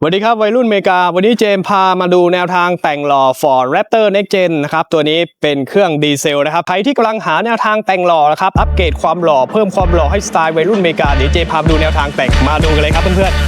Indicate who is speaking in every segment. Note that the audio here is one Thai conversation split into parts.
Speaker 1: สวัสดีครับ วัยรุ่นเมกา วันนี้เจมพามาดูแนวทางแต่งหล่อ Ford Raptor Next Gen นะครับ ตัวนี้เป็นเครื่องดีเซลนะครับ ใครที่กำลังหาแนวทางแต่งหล่อนะครับ อัปเกรดความหล่อ เพิ่มความหล่อให้สไตล์วัยรุ่นเมกา เดี๋ยวเจมพาดูแนวทางแต่งมาดูกันเลยครับเพื่อนๆ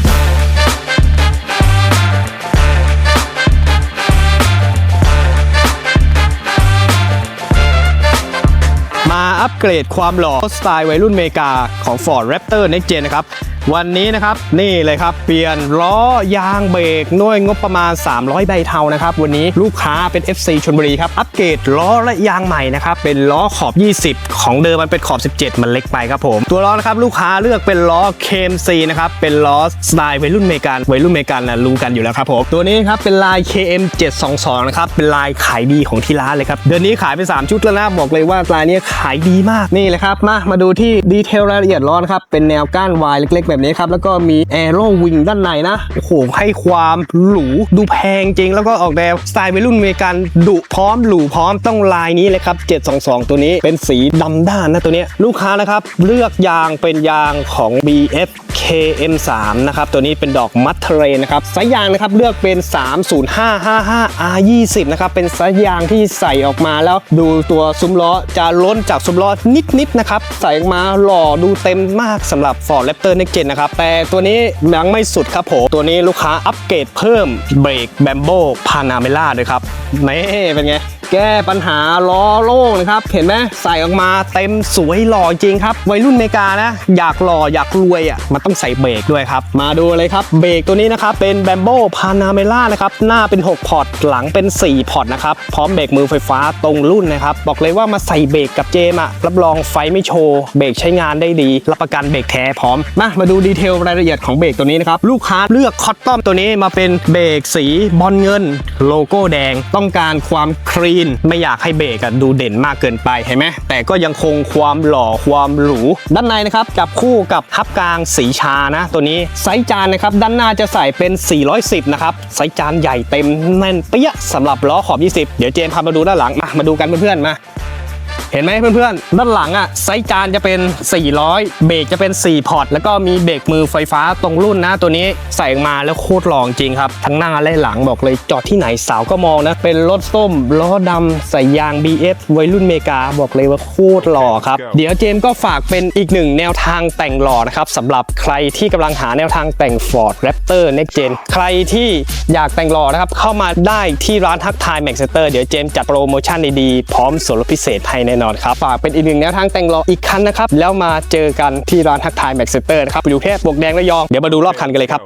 Speaker 1: มาอัปเกรดความหล่อสไตล์วัยรุ่นเมกาของ Ford Raptor Next Gen นะครับ วันนี้นะครับนี่เลยครับ เปลี่ยนล้อยางเบรกด้วยงบประมาณ 300 ใบเทานะครับ วันนี้ลูกค้าเป็น FC ชนบุรีครับ อัปเกรดล้อและยางใหม่นะครับ เป็นล้อขอบ 20 ของเดิมมันเป็นขอบ 17 มันเล็กไปครับผม ตัวล้อนะครับลูกค้าเลือกเป็นล้อ KMC นะครับ เป็นล้อสไตล์วัยรุ่นเมกันวัยรุ่นเมกันนะรู้กันอยู่แล้วครับผมตัวนี้ครับเป็นลาย KM 722นะครับเป็นลายขายดีของที่ร้านเลยครับเดือนนี้ขายไป 3 ชุดแล้วนะบอกเลยว่าลายนี้ขายดีมากนี่เลยครับมามาดูที่ดีเทลรายละเอียดล้อนะครับเป็นแนวก้านวายเล็กๆแบบนี้ครับ แล้วก็มีแอโร่วิงด้านในนะ โอ้โห ให้ความหรูดูแพงจริง แล้วก็ออกแนวสไตล์วัยรุ่นอเมริกันดุพร้อมหรูพร้อมต้องลายนี้เลยครับ 722 ตัวนี้เป็นสีดำด้านนะตัวนี้ลูกค้านะครับ เลือกยางเป็นยางของ BF KM3 นะครับ ตัวนี้เป็นดอกมัทเทเรนนะครับ สายยางนะครับเลือกเป็น 30555 R20 นะครับ เป็นสายยางที่ใส่ออกมาแล้วดูตัวซุ้มล้อจะล้นจากซุ้มล้อนิดๆนะครับ ใส่ออกมาหล่อดูเต็มมากสำหรับ Ford Raptor Next Gen นะครับ แต่ตัวนี้ยังไม่สุดครับผม ตัวนี้ลูกค้าอัปเกรดเพิ่มเบรก Bambo Panamera ด้วยครับนี่เป็นไง แก้ปัญหาล้อโล่งนะครับ เห็นไหมใส่ออกมาเต็มสวยหล่อจริงครับ วัยรุ่นเมกานะ อยากหล่ออยากรวยอะมันต้องใส่เบรกด้วยครับ มาดูเลยครับ เบรกตัวนี้นะครับ เป็น Bambo Panamera นะครับ หน้าเป็น 6 พอร์ต หลังเป็น 4 พอร์ตนะครับ พร้อมเบรกมือไฟฟ้าตรงรุ่นนะครับ บอกเลยว่ามาใส่เบรกกับเจมอะรับรองไฟไม่โชว์ เบรกใช้งานได้ดี รับประกันเบรกแท้พร้อม มามาดูดีเทลรายละเอียดของเบรกตัวนี้นะครับ ลูกค้าเลือกคอตตอมตัวนี้มาเป็นเบรกสีบอลเงิน โลโก้แดง ต้องการความคลีนไม่อยากให้เบรกดูเด่นมากเกินไปเห็นไหมแต่ก็ยังคงความหล่อความหรูด้านในนะครับจับคู่กับทับกลางสีชานะ ตัวนี้ไซส์จานนะครับด้านหน้าจะใส่เป็น 410 นะครับไซส์จานใหญ่เต็มแน่นเปี้ยสำหรับล้อขอบ 20 เดี๋ยวเจมพามาดูด้านหลังมามาดูกันเพื่อนๆมา เห็นไหมเพื่อนๆ ด้านหลังอะไซส์จานจะเป็น 400 เบรกจะเป็น 4 พอร์ต แล้วก็มีเบรกมือไฟฟ้าตรงรุ่นนะตัวนี้ใส่ออกมาแล้วโคตรหล่อจริงครับ ทั้งหน้าและหลังบอกเลยจอดที่ไหนสาวก็มองนะ เป็นรถส้มล้อดำใส่ยาง BF วัยรุ่นเมกาบอกเลยว่าโคตรหล่อครับ เดี๋ยวเจมส์ก็ฝากเป็นอีกหนึ่งแนวทางแต่งหล่อนะครับสำหรับใครที่กำลังหาแนวทางแต่ง Ford Raptor Next Gen ใครที่อยากแต่งหล่อนะครับเข้ามาได้ที่ร้านทักทายแม็กเซเตอร์เดี๋ยวเจมส์จัดโปรโมชั่นดีๆพร้อมส่วนลดพิเศษให้แน่นอนครับ ฝากเป็นอีกหนึ่งแนวทางแต่งหล่ออีกคันนะครับ แล้วมาเจอกันที่ร้านทักทายแม็กซ์เตอร์นะครับอยู่เทพบวกแดงระยอง เดี๋ยวมาดูรอบคันกันเลยครับ